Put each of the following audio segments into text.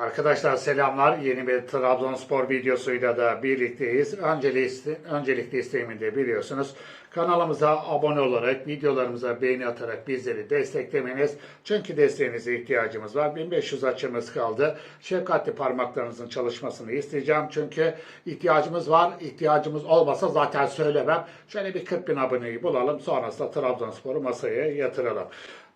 Arkadaşlar selamlar. Yeni bir Trabzonspor videosuyla da birlikteyiz. Öncelikle, öncelikle isteğimi de biliyorsunuz. Kanalımıza abone olarak, videolarımıza beğeni atarak bizleri desteklemeniz. Çünkü desteğinize ihtiyacımız var. 1500 açımız kaldı. Şefkatli parmaklarınızın çalışmasını isteyeceğim. Çünkü ihtiyacımız var. İhtiyacımız olmasa zaten söylemem. Şöyle bir 40 bin aboneyi bulalım. Sonrasında Trabzonspor'u masaya yatıralım.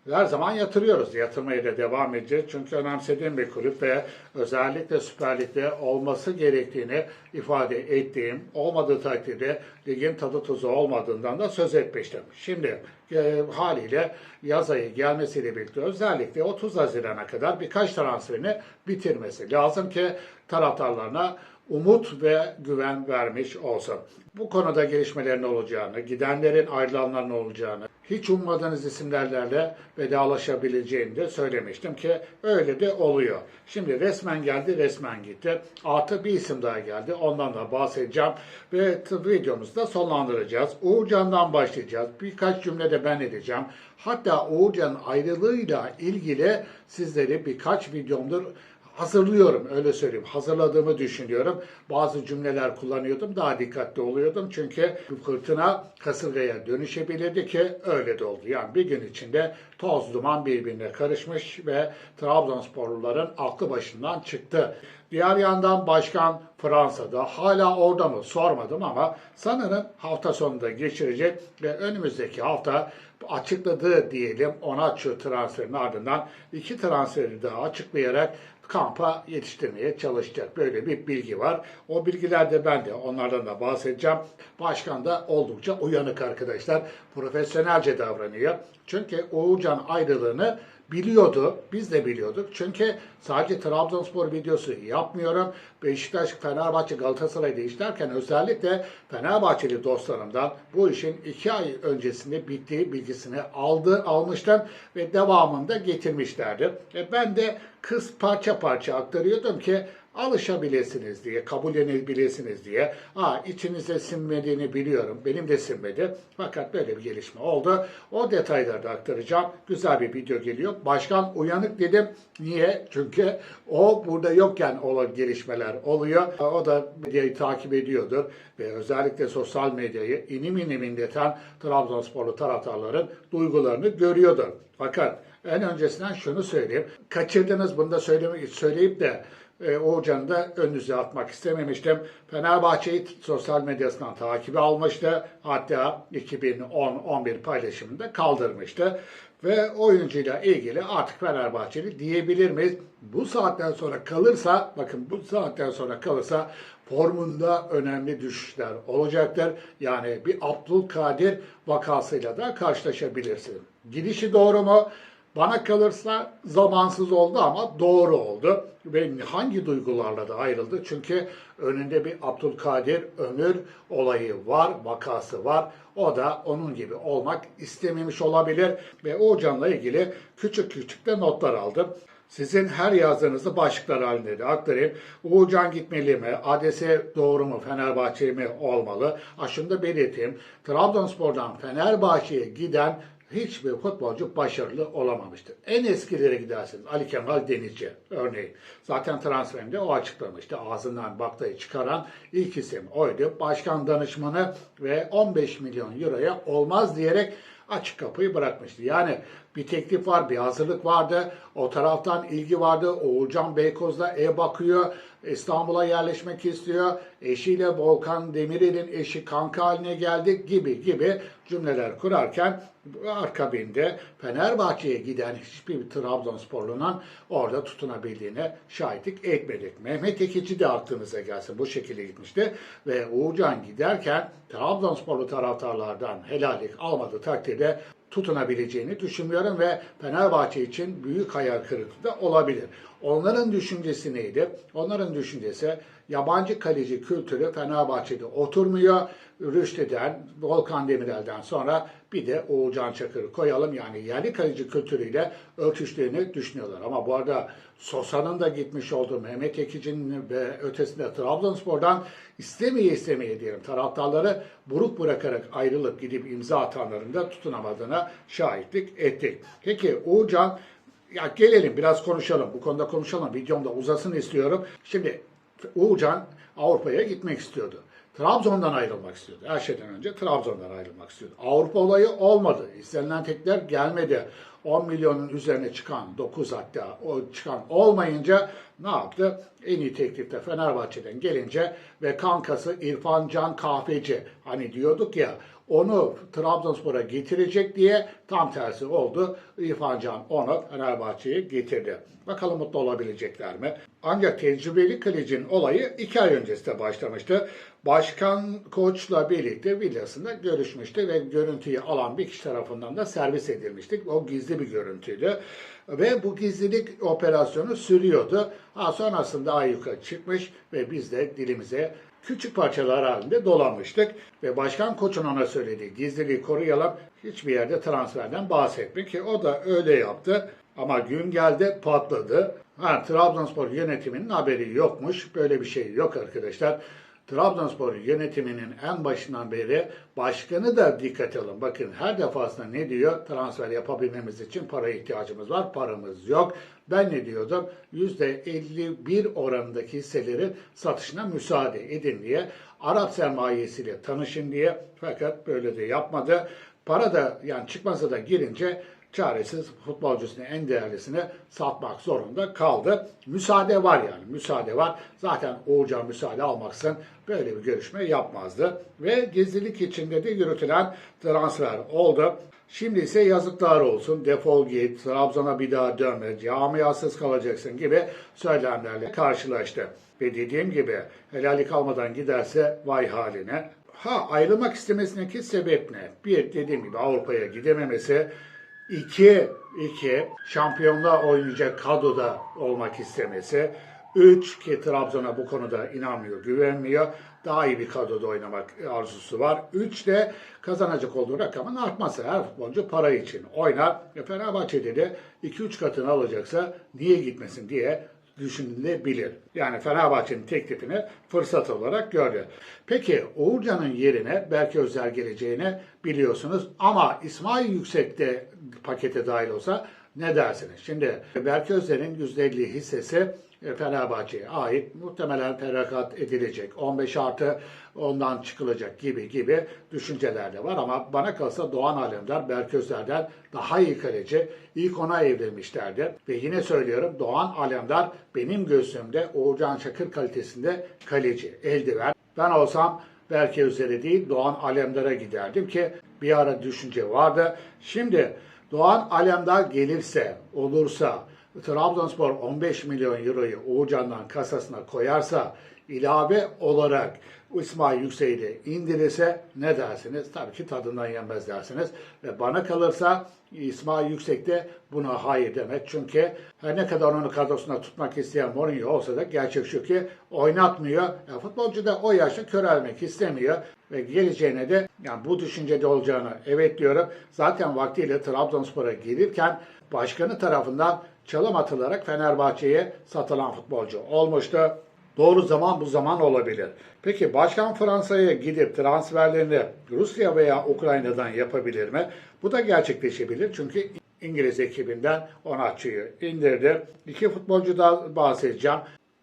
Her zaman yatırıyoruz. Yatırmaya da devam edeceğiz. Çünkü önemsediğim bir kulüp ve özellikle Süper Lig'de olması gerektiğini ifade ettiğim, olmadığı takdirde ligin tadı tuzu olmadığından da söz etmiştim. Şimdi e, haliyle yaz ayı gelmesiyle birlikte özellikle 30 Haziran'a kadar birkaç transferini bitirmesi lazım ki taraftarlarına umut ve güven vermiş olsun. Bu konuda gelişmelerin olacağını, gidenlerin ayrılanların olacağını, hiç ummadığınız isimlerle vedalaşabileceğini de söylemiştim ki öyle de oluyor. Şimdi resmen geldi, resmen gitti. Artı bir isim daha geldi. Ondan da bahsedeceğim ve videomuzu da sonlandıracağız. Uğurcan'dan başlayacağız. Birkaç cümle de ben edeceğim. Hatta Uğurcan'ın ayrılığıyla ilgili sizleri birkaç videomdur hazırlıyorum öyle söyleyeyim. Hazırladığımı düşünüyorum. Bazı cümleler kullanıyordum. Daha dikkatli oluyordum. Çünkü fırtına kasırgaya dönüşebilirdi ki öyle de oldu. Yani bir gün içinde toz duman birbirine karışmış ve Trabzonsporluların aklı başından çıktı. Diğer yandan başkan Fransa'da hala orada mı sormadım ama sanırım hafta sonunda geçirecek ve önümüzdeki hafta açıkladığı diyelim ona şu transferin ardından iki transferi daha açıklayarak kampa yetiştirmeye çalışacak. Böyle bir bilgi var. O bilgiler de ben de onlardan da bahsedeceğim. Başkan da oldukça uyanık arkadaşlar. Profesyonelce davranıyor. Çünkü Oğulcan ayrılığını biliyordu. Biz de biliyorduk. Çünkü sadece Trabzonspor videosu yapmıyorum. Beşiktaş, Fenerbahçe, Galatasaray'da işlerken özellikle Fenerbahçeli dostlarımdan bu işin iki ay öncesinde bittiği bilgisini aldı, almıştım ve devamında getirmişlerdi. E ben de kız parça parça aktarıyordum ki alışabilirsiniz diye, kabullenebilirsiniz diye. Ha içinize sinmediğini biliyorum. Benim de sinmedi. Fakat böyle bir gelişme oldu. O detayları da aktaracağım. Güzel bir video geliyor. Başkan uyanık dedim. Niye? Çünkü o burada yokken olan gelişmeler oluyor. O da medyayı takip ediyordur. Ve özellikle sosyal medyayı inim inim inleten Trabzonsporlu taraftarların duygularını görüyordur. Fakat en öncesinden şunu söyleyeyim. Kaçırdınız bunu da söyleyip de e, Oğuzcan'ı da önünüze atmak istememiştim. Fenerbahçe'yi sosyal medyasından takibi almıştı. Hatta 2010-11 paylaşımında kaldırmıştı. Ve oyuncuyla ilgili artık Fenerbahçeli diyebilir miyiz? Bu saatten sonra kalırsa, bakın bu saatten sonra kalırsa formunda önemli düşüşler olacaktır. Yani bir Abdülkadir vakasıyla da karşılaşabilirsin. Gidişi doğru mu? Bana kalırsa zamansız oldu ama doğru oldu. Ve hangi duygularla da ayrıldı? Çünkü önünde bir Abdülkadir Ömür olayı var, vakası var. O da onun gibi olmak istememiş olabilir. Ve Oğuzcan'la ilgili küçük küçük de notlar aldım. Sizin her yazdığınızı başlıklar halinde de aktarayım. Uğurcan gitmeli mi? ADS doğru mu? Fenerbahçe mi olmalı? Ha şunu da belirteyim. Trabzonspor'dan Fenerbahçe'ye giden hiçbir futbolcu başarılı olamamıştır. En eskilere gidersiniz. Ali Kemal Denizci örneğin. Zaten transferinde o açıklamıştı. Ağzından baktayı çıkaran ilk isim oydu. Başkan danışmanı ve 15 milyon euroya olmaz diyerek açık kapıyı bırakmıştı. Yani bir teklif var, bir hazırlık vardı. O taraftan ilgi vardı. Oğulcan Beykoz'da ev bakıyor. İstanbul'a yerleşmek istiyor. Eşiyle Volkan Demirel'in eşi kanka haline geldi gibi gibi cümleler kurarken akabinde Fenerbahçe'ye giden hiçbir Trabzonsporlu'nun orada tutunabildiğine şahitlik etmedik. Mehmet Ekici de aklınıza gelsin bu şekilde gitmişti ve Uğurcan giderken Trabzonsporlu taraftarlardan helallik almadığı takdirde tutunabileceğini düşünmüyorum ve Fenerbahçe için büyük hayal kırıklığı da olabilir. Onların düşüncesi neydi? Onların düşüncesi yabancı kaleci kültürü Fenerbahçe'de oturmuyor. Rüştü'den, Volkan Demirel'den sonra bir de Oğulcan Çakır'ı koyalım. Yani yerli kaleci kültürüyle örtüştüğünü düşünüyorlar. Ama bu arada Sosa'nın da gitmiş olduğu Mehmet Ekici'nin ve ötesinde Trabzonspor'dan istemeye istemeye diyelim taraftarları buruk bırakarak ayrılıp gidip imza atanların da tutunamadığına şahitlik ettik. Peki Uğurcan ya gelelim biraz konuşalım. Bu konuda konuşalım. Videomda uzasın istiyorum. Şimdi Uğurcan Avrupa'ya gitmek istiyordu. Trabzon'dan ayrılmak istiyordu. Her şeyden önce Trabzon'dan ayrılmak istiyordu. Avrupa olayı olmadı. İstenilen tekler gelmedi. 10 milyonun üzerine çıkan 9 hatta o çıkan olmayınca ne yaptı? En iyi teklifte Fenerbahçe'den gelince ve kankası İrfan Can Kahveci hani diyorduk ya onu Trabzonspor'a getirecek diye tam tersi oldu. İrfan Can onu Fenerbahçe'ye getirdi. Bakalım mutlu olabilecekler mi? Ancak tecrübeli kalecinin olayı iki ay öncesinde başlamıştı. Başkan koçla birlikte villasında görüşmüştü ve görüntüyü alan bir kişi tarafından da servis edilmiştik. O gizli bir görüntüydü. Ve bu gizlilik operasyonu sürüyordu. Ha, sonrasında ayyuka çıkmış ve biz de dilimize küçük parçalar halinde dolanmıştık. Ve başkan koçun ona söylediği gizliliği koruyalım, hiçbir yerde transferden bahsetmek ki o da öyle yaptı. Ama gün geldi patladı. Ha, Trabzonspor yönetiminin haberi yokmuş. Böyle bir şey yok arkadaşlar. Trabzonspor yönetiminin en başından beri başkanı da dikkat alın. Bakın her defasında ne diyor? Transfer yapabilmemiz için para ihtiyacımız var, paramız yok. Ben ne diyordum? %51 oranındaki hisselerin satışına müsaade edin diye. Arap sermayesiyle tanışın diye. Fakat böyle de yapmadı. Para da yani çıkmasa da girince çaresiz futbolcusunu en değerlisini satmak zorunda kaldı. Müsaade var yani müsaade var. Zaten Uğurcan müsaade almaksın böyle bir görüşme yapmazdı. Ve gizlilik içinde de yürütülen transfer oldu. Şimdi ise yazıklar olsun, defol git, Trabzon'a bir daha dönme, camiasız kalacaksın gibi söylemlerle karşılaştı. Ve dediğim gibi helali kalmadan giderse vay haline. Ha ayrılmak istemesindeki sebep ne? Bir dediğim gibi Avrupa'ya gidememesi, İki, iki şampiyonluğa oynayacak kadroda olmak istemesi. Üç ki Trabzon'a bu konuda inanmıyor, güvenmiyor. Daha iyi bir kadroda oynamak arzusu var. Üç de kazanacak olduğu rakamın artması. Her futbolcu para için oynar. E Fenerbahçe'de de 2-3 katını alacaksa niye gitmesin diye düşünülebilir. Yani Fenerbahçe'nin teklifini fırsat olarak gördü. Peki Uğurcan'ın yerine Berke Özer geleceğini biliyorsunuz ama İsmail Yüksek de pakete dahil olsa ne dersiniz? Şimdi Berke Özer'in %50 hissesi Fenerbahçe'ye ait muhtemelen feragat edilecek. 15 artı ondan çıkılacak gibi gibi düşünceler de var ama bana kalsa Doğan Alemdar Berke Özer'den daha iyi kaleci. İlk ona evlenmişlerdi. Ve yine söylüyorum Doğan Alemdar benim gözümde Uğurcan Çakır kalitesinde kaleci. Eldiven. Ben olsam Berke Özer'e değil Doğan Alemdar'a giderdim ki bir ara düşünce vardı. Şimdi Doğan Alemdar gelirse, olursa Trabzonspor 15 milyon euroyu Uğurcan'dan kasasına koyarsa ilave olarak İsmail Yüksek'i indirirse ne dersiniz? Tabii ki tadından yenmez dersiniz. Ve bana kalırsa İsmail Yüksek de buna hayır demek. Çünkü her ne kadar onu kadrosuna tutmak isteyen Mourinho olsa da gerçek şu ki oynatmıyor. Ya futbolcu da o yaşta körelmek istemiyor. Ve geleceğine de yani bu düşüncede olacağını evet diyorum. Zaten vaktiyle Trabzonspor'a gelirken başkanı tarafından çalım atılarak Fenerbahçe'ye satılan futbolcu olmuştu. Doğru zaman bu zaman olabilir. Peki başkan Fransa'ya gidip transferlerini Rusya veya Ukrayna'dan yapabilir mi? Bu da gerçekleşebilir çünkü İngiliz ekibinden Onatçı'yı indirdi. İki futbolcudan bahsedeceğim.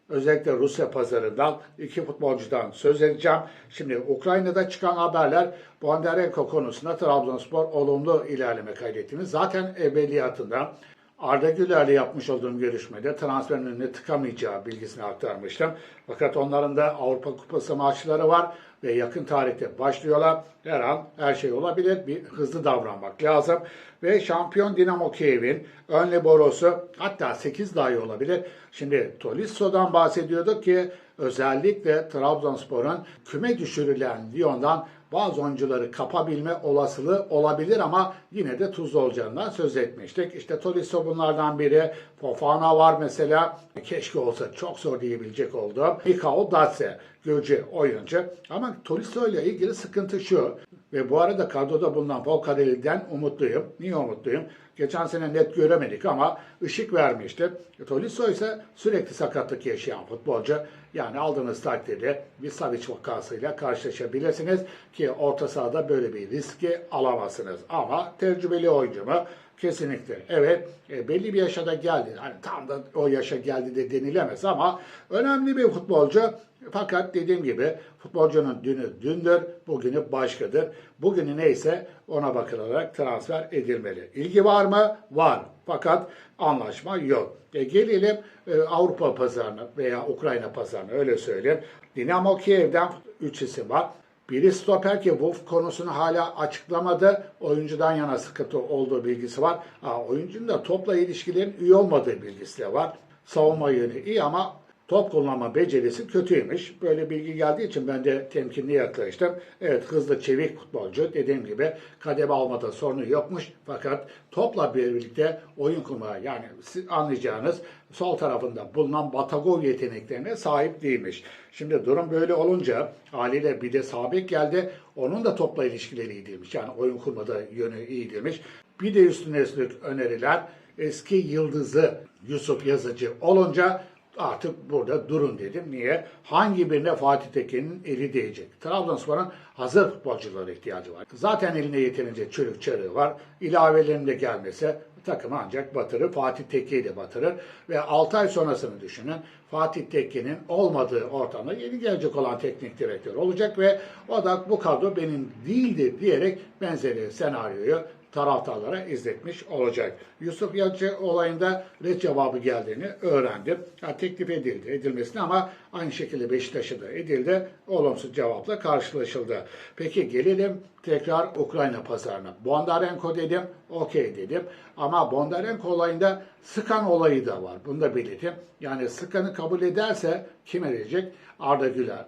Özellikle Rusya pazarından iki futbolcudan söz edeceğim. Şimdi Ukrayna'da çıkan haberler Bondarenko konusunda Trabzonspor olumlu ilerleme kaydettiğini zaten evveliyatında Arda Güler'le yapmış olduğum görüşmede transferin önüne tıkamayacağı bilgisini aktarmıştım. Fakat onların da Avrupa Kupası maçları var ve yakın tarihte başlıyorlar. Her an her şey olabilir. Bir hızlı davranmak lazım. Ve şampiyon Dinamo Kiev'in ön liborosu hatta 8 dahi olabilir. Şimdi Tolisso'dan bahsediyorduk ki özellikle Trabzonspor'un küme düşürülen Lyon'dan bazı oyuncuları kapabilme olasılığı olabilir ama yine de tuzlu olacağından söz etmiştik. İşte Tolisso bunlardan biri. Fofana var mesela. Keşke olsa çok zor diyebilecek oldu. Mikao Datse, Gürcü oyuncu. Ama Tolisso ile ilgili sıkıntı şu. Ve bu arada kadroda bulunan Volkareli'den umutluyum. Niye umutluyum? Geçen sene net göremedik ama ışık vermişti. Tolisso ise sürekli sakatlık yaşayan futbolcu. Yani aldığınız takdirde bir Savic vakasıyla karşılaşabilirsiniz ki orta sahada böyle bir riski alamazsınız. Ama tecrübeli oyuncu mu? Kesinlikle. Evet. E, belli bir yaşa da geldi. Hani tam da o yaşa geldi de denilemez ama önemli bir futbolcu. Fakat dediğim gibi futbolcunun dünü dündür, bugünü başkadır. Bugünü neyse ona bakılarak transfer edilmeli. İlgi var mı? Var. Fakat anlaşma yok. E, gelelim e, Avrupa pazarına veya Ukrayna pazarına öyle söyleyeyim. Dinamo Kiev'den 3 isim var. Biri stoper ki Wolf konusunu hala açıklamadı. Oyuncudan yana sıkıntı olduğu bilgisi var. Ha, oyuncunun da topla ilişkilerin iyi olmadığı bilgisi de var. Savunma yönü iyi ama top kullanma becerisi kötüymüş. Böyle bilgi geldiği için ben de temkinli yaklaştım. Evet hızlı çevik futbolcu dediğim gibi kademe almada sorunu yokmuş. Fakat topla birlikte oyun kurmaya yani anlayacağınız sol tarafında bulunan Batagov yeteneklerine sahip değilmiş. Şimdi durum böyle olunca haliyle bir de sabek geldi. Onun da topla ilişkileri iyi değilmiş. Yani oyun kurmada yönü iyi değilmiş. Bir de üstüne üstlük öneriler eski yıldızı Yusuf Yazıcı olunca artık burada durun dedim. Niye? Hangi birine Fatih Tekin'in eli değecek? Trabzonspor'un hazır futbolculara ihtiyacı var. Zaten eline yeterince çürük çarığı var. İlavelerin de gelmese takımı ancak batırır. Fatih Tekin'i de batırır. Ve 6 ay sonrasını düşünün. Fatih Tekin'in olmadığı ortamda yeni gelecek olan teknik direktör olacak ve o da bu kadro benim değildi diyerek benzeri senaryoyu taraftarlara izletmiş olacak. Yusuf Yazıcı olayında red cevabı geldiğini öğrendim. Ya, teklif edildi, edilmesine ama aynı şekilde Beşiktaş'a da edildi. Olumsuz cevapla karşılaşıldı. Peki gelelim tekrar Ukrayna pazarına. Bondarenko dedim, okey dedim. Ama Bondarenko olayında Sıkan olayı da var. Bunu da belirteyim. Yani Sıkan'ı kabul ederse kim edecek? Arda Güler.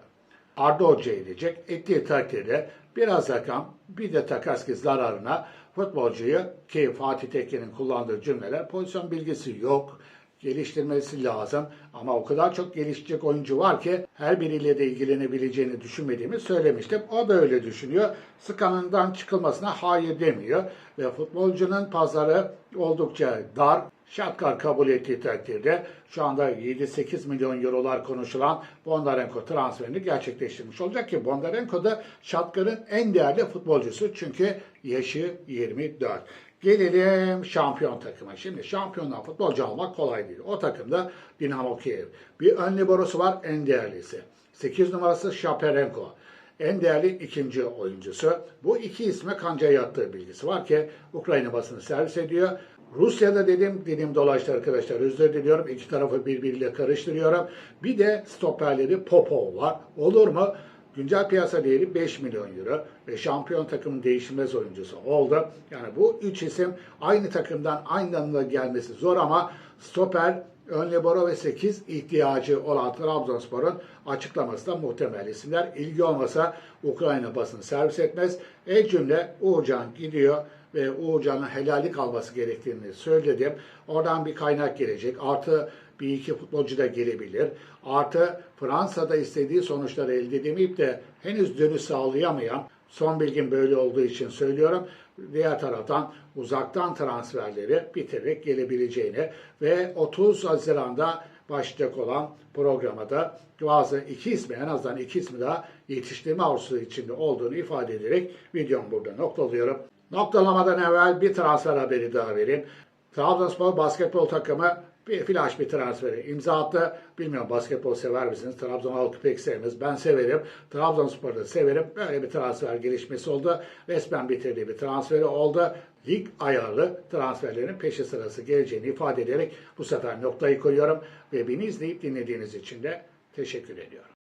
Arda Hoca edecek. Ettiği takdirde biraz rakam bir de takas ki zararına futbolcuyu ki Fatih Tekke'nin kullandığı cümleler pozisyon bilgisi yok. Geliştirmesi lazım ama o kadar çok gelişecek oyuncu var ki her biriyle de ilgilenebileceğini düşünmediğimi söylemiştim. O da öyle düşünüyor. Sıkanından çıkılmasına hayır demiyor ve futbolcunun pazarı oldukça dar. Shakhtar kabul ettiği takdirde şu anda 7-8 milyon eurolar konuşulan Bondarenko transferini gerçekleştirmiş olacak ki Bondarenko da Shakhtar'ın en değerli futbolcusu çünkü yaşı 24. Gelelim şampiyon takıma. Şimdi şampiyondan futbolcu almak kolay değil. O takımda Dinamo Kiev. Bir ön liberosu var en değerlisi. 8 numarası Shaperenko. En değerli ikinci oyuncusu. Bu iki isme kanca yattığı bilgisi var ki Ukrayna basını servis ediyor. Rusya'da dedim, dilim dolaştı arkadaşlar. Özür diliyorum. İki tarafı birbiriyle karıştırıyorum. Bir de stoperleri Popov var. Olur mu? Güncel piyasa değeri 5 milyon euro ve şampiyon takımın değişmez oyuncusu oldu. Yani bu üç isim aynı takımdan aynı anda gelmesi zor ama stoper, ön libero ve 8 ihtiyacı olan Trabzonspor'un açıklaması da muhtemel isimler. İlgi olmasa Ukrayna basını servis etmez. E cümle Uğurcan gidiyor ve Uğurcan'ın helallik alması gerektiğini söyledim. Oradan bir kaynak gelecek. Artı bir iki futbolcu da gelebilir. Artı Fransa'da istediği sonuçları elde edemeyip de henüz dönüş sağlayamayan son bilgim böyle olduğu için söylüyorum. Diğer taraftan uzaktan transferleri bitirerek gelebileceğini ve 30 Haziran'da başlayacak olan programa da bazı iki ismi en azından iki ismi daha yetiştirme arzusu içinde olduğunu ifade ederek videomu burada noktalıyorum. Noktalamadan evvel bir transfer haberi daha vereyim. Trabzonspor basketbol takımı bir flash bir transferi imza attı. Bilmiyorum basketbol sever misiniz? Trabzon halkı pek sevmez. Ben severim. Trabzonspor'u da severim. Böyle bir transfer gelişmesi oldu. Resmen bitirdiği bir transferi oldu. Lig ayarlı transferlerin peşi sırası geleceğini ifade ederek bu sefer noktayı koyuyorum. Ve beni izleyip dinlediğiniz için de teşekkür ediyorum.